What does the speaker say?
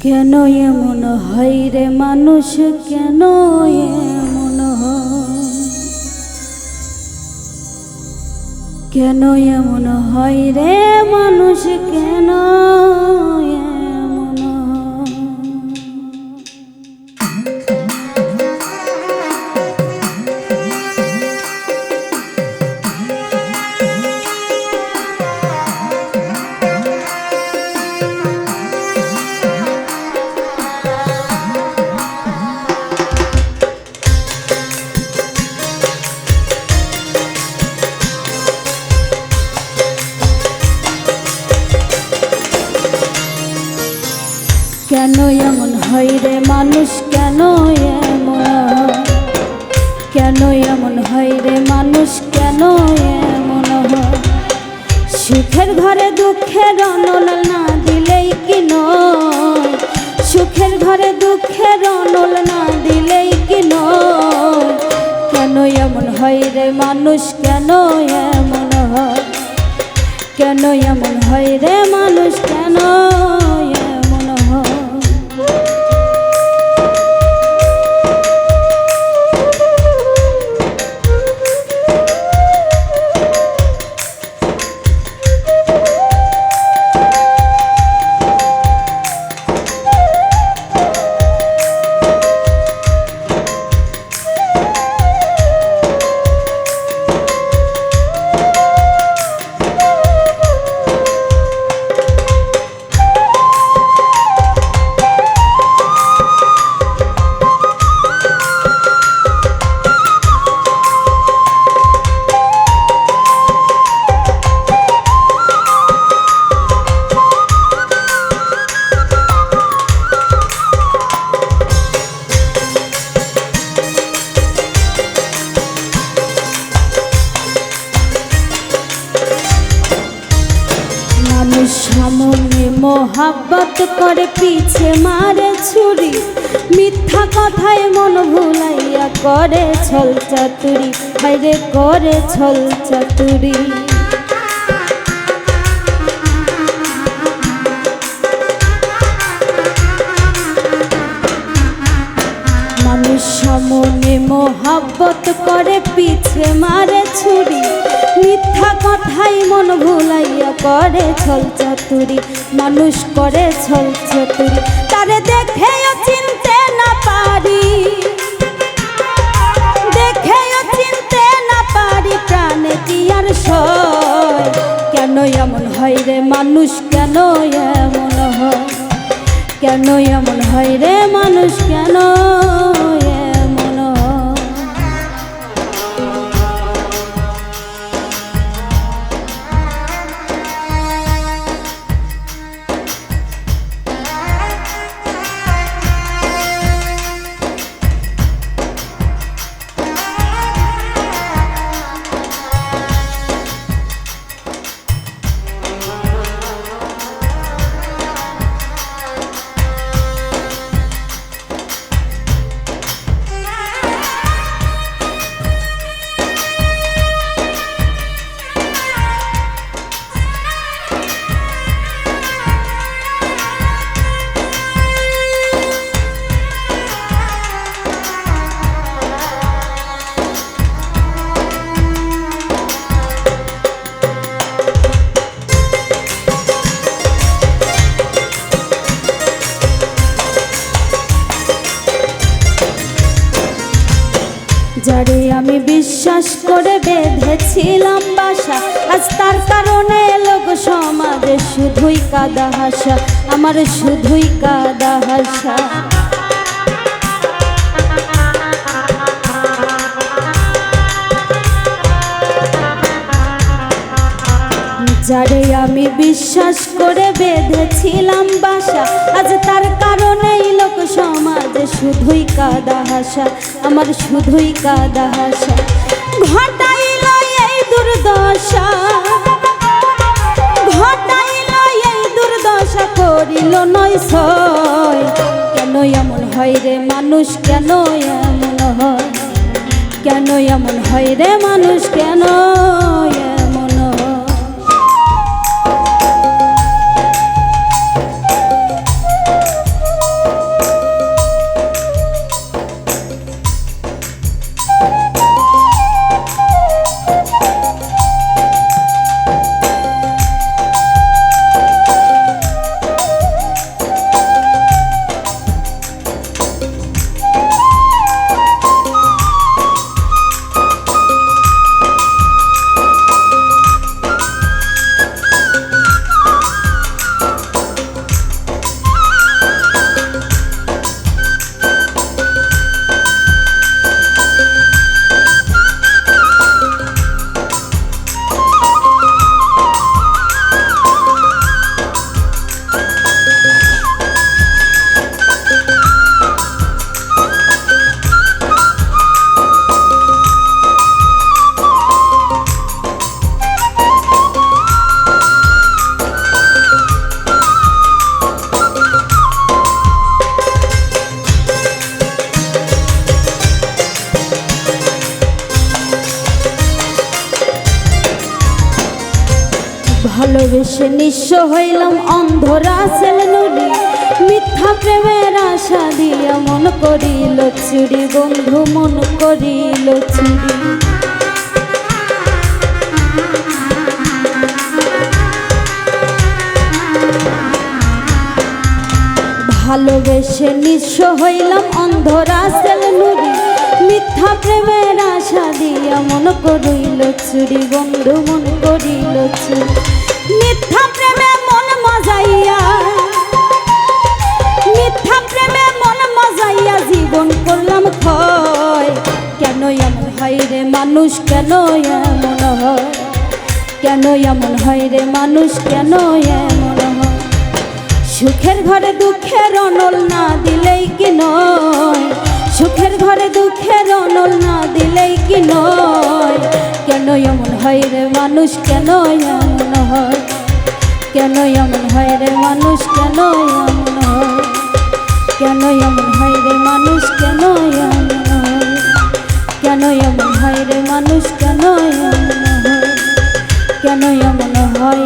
কেন এমন হয় রে মানুষ কেন এমন? কেন এমন হয় রে মানুষ কেন সুখের ঘরে দুঃখের অনল না দিলেই কি নয়? সুখের ঘরে দুঃখের অনল না দিলেই কি নয়? কেন এমন হয় রে মানুষ কেন এমন হয়? কেন এমন হয় রে মানুষ কেন মোহাব্বত করে পিছে মারে ছুরি। মিথ্যা কথায় মন ভুলাইয়া করে ছল চাতুরি। বাইরে করে ছল চাতুরি। মানুষ সামনে মোহাব্বত করে পিছে মারে ছুরি। মিথ্যা কথাই মন ভুলাইয়া করে ছল চাতুরি। মানুষ করে ছল চাতুরি। তারে দেখেও চিনতে না পারি। দেখেও চিনতে না পারি প্রাণে কি আর সয়। কেন এমন হয় রে মানুষ কেন এমন হয়। কেন এমন হয় রে মানুষ কেন যারে আমি বিশ্বাস করে বেঁধেছিলাম বাসা। আজ তার কারণে লোক সমাজে শুধুই কাদা হাসা, আমার শুধুই কাদা হাসা। যারে আমি বিশ্বাস করে বেঁধেছিলাম বাসা শুধুই কাদা হাসা, আমার শুধুই কাদা হাসা। ঘটাইল এই দুর্দশা, ঘটাইল এই দুর্দশা, করিল নয় সয় কেন এমন হয় রে মানুষ কেন এমন হয়? কেন এমন হয় রে মানুষ কেন ভালোবেসে নিঃস্ব হইলাম অন্ধরা সেল নুরি মিথ্যা প্রেমের আশা দিয়া মন করিল চুরি, বন্ধু, মন করিল চুরি। ভালোবেসে নিঃস্ব হইলাম অন্ধরা সেল নুরি মিথ্যা প্রেমের আশা দিয়া মন করিল চুরি, বন্ধু, মন করিল চুরি। মন মজাইয়া, মিথ্যা প্রেমে মন কেন এমন হয় রে মানুষ, কেন এমন হয়? কেন এমন হয় রে মানুষ, কেন এমন হয়? সুখের ঘরে দুঃখের অনল না দিলেই কি নয়? সুখের ঘরে দুঃখের অনল না দিলেই কি নয়? কেন এমন হয় রে মানুষ, কেন এমন হয়? কেন এমন হয় রে মানুষ কেন এমন হয়? কেন এমন হয় রে মানুষ কেন এমন হয়? কেন এমন হয় রে মানুষ কেন এমন হয়? কেন এমন হয়